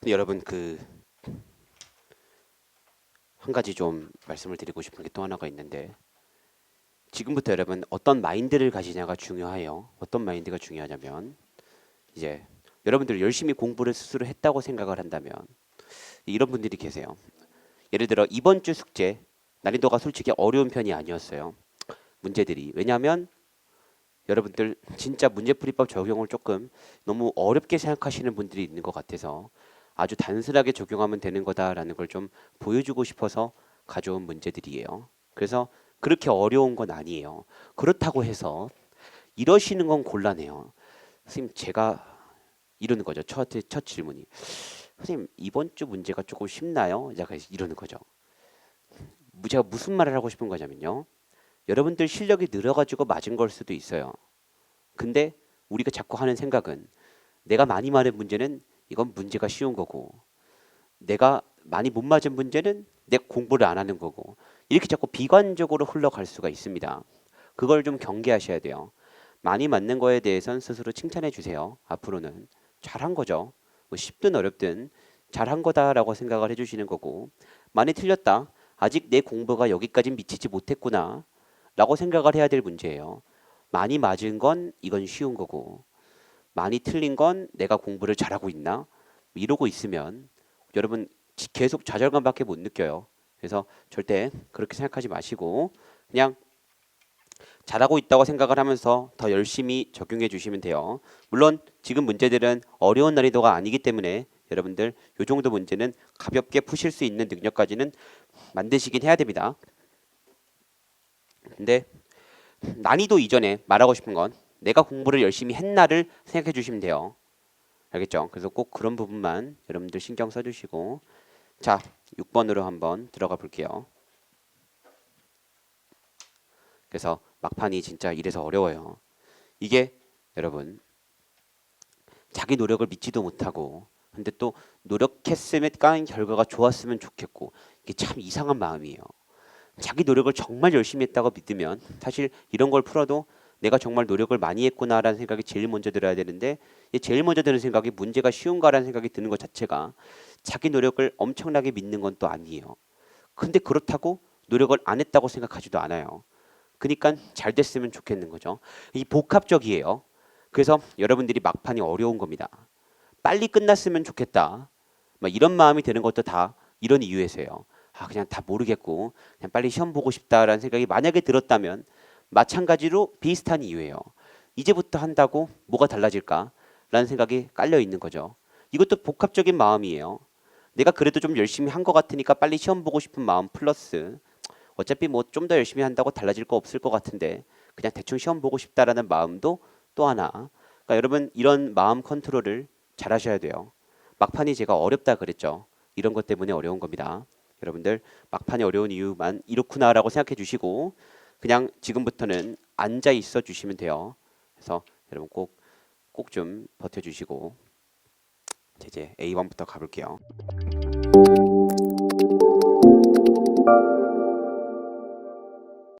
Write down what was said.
근데 여러분 그 한 가지 좀 말씀을 드리고 싶은 게 또 하나가 있는데 지금부터 여러분 어떤 마인드를 가지냐가 중요해요. 어떤 마인드가 중요하냐면 이제 여러분들 열심히 공부를 스스로 했다고 생각을 한다면 이런 분들이 계세요. 예를 들어 이번 주 숙제 난이도가 솔직히 어려운 편이 아니었어요. 문제들이 왜냐하면 여러분들 진짜 문제풀이법 적용을 조금 너무 어렵게 생각하시는 분들이 있는 것 같아서 아주 단순하게 적용하면 되는 거다라는 걸 좀 보여주고 싶어서 가져온 문제들이에요. 그래서 그렇게 어려운 건 아니에요. 그렇다고 해서 이러시는 건 곤란해요. 선생님 제가 이러는 거죠. 첫, 첫 질문이 선생님 이번 주 문제가 조금 쉽나요? 약간 이러는 거죠. 제가 무슨 말을 하고 싶은 거냐면요. 여러분들 실력이 늘어가지고 맞은 걸 수도 있어요. 근데 우리가 자꾸 하는 생각은 내가 많이 맞은 문제는 이건 문제가 쉬운 거고 내가 많이 못 맞은 문제는 내 공부를 안 하는 거고 이렇게 자꾸 비관적으로 흘러갈 수가 있습니다. 그걸 좀 경계하셔야 돼요. 많이 맞는 거에 대해서는 스스로 칭찬해 주세요. 앞으로는 잘한 거죠. 뭐 쉽든 어렵든 잘한 거다라고 생각을 해주시는 거고 많이 틀렸다. 아직 내 공부가 여기까지 미치지 못했구나. 라고 생각을 해야 될 문제예요. 많이 맞은 건 이건 쉬운 거고 많이 틀린 건 내가 공부를 잘하고 있나? 이러고 있으면 여러분 지- 계속 좌절감밖에 못 느껴요. 그래서 절대 그렇게 생각하지 마시고 그냥 잘하고 있다고 생각을 하면서 더 열심히 적용해 주시면 돼요. 물론 지금 문제들은 어려운 난이도가 아니기 때문에 여러분들 요 정도 문제는 가볍게 푸실 수 있는 능력까지는 만드시긴 해야 됩니다. 근데 난이도 이전에 말하고 싶은 건 내가 공부를 열심히 했나를 생각해 주시면 돼요. 알겠죠? 그래서 꼭 그런 부분만 여러분들 신경 써 주시고 자, 6번으로 한번 들어가 볼게요. 그래서 막판이 진짜 이래서 어려워요. 이게 여러분 자기 노력을 믿지도 못하고 근데 또 노력했으면 깐 결과가 좋았으면 좋겠고 이게 참 이상한 마음이에요. 자기 노력을 정말 열심히 했다고 믿으면 사실 이런 걸 풀어도 내가 정말 노력을 많이 했구나라는 생각이 제일 먼저 들어야 되는데 이 제일 먼저 드는 생각이 문제가 쉬운가라는 생각이 드는 것 자체가 자기 노력을 엄청나게 믿는 건 또 아니에요. 근데 그렇다고 노력을 안 했다고 생각하지도 않아요. 그러니까 잘 됐으면 좋겠는 거죠. 이 복합적이에요. 그래서 여러분들이 막판이 어려운 겁니다. 빨리 끝났으면 좋겠다. 막 이런 마음이 드는 것도 다 이런 이유에서요. 아 그냥 다 모르겠고 그냥 빨리 시험 보고 싶다라는 생각이 만약에 들었다면 마찬가지로 비슷한 이유예요. 이제부터 한다고 뭐가 달라질까라는 생각이 깔려 있는 거죠. 이것도 복합적인 마음이에요. 내가 그래도 좀 열심히 한 것 같으니까 빨리 시험 보고 싶은 마음 플러스 어차피 뭐 좀 더 열심히 한다고 달라질 거 없을 것 같은데 그냥 대충 시험 보고 싶다라는 마음도 또 하나. 그러니까 여러분 이런 마음 컨트롤을 잘 하셔야 돼요. 막판이 제가 어렵다 그랬죠. 이런 것 때문에 어려운 겁니다. 여러분들 막판이 어려운 이유만 이렇구나라고 생각해 주시고 그냥 지금부터는 앉아 있어 주시면 돼요. 그래서 여러분 꼭 꼭 좀 버텨 주시고 이제 A1부터 가볼게요.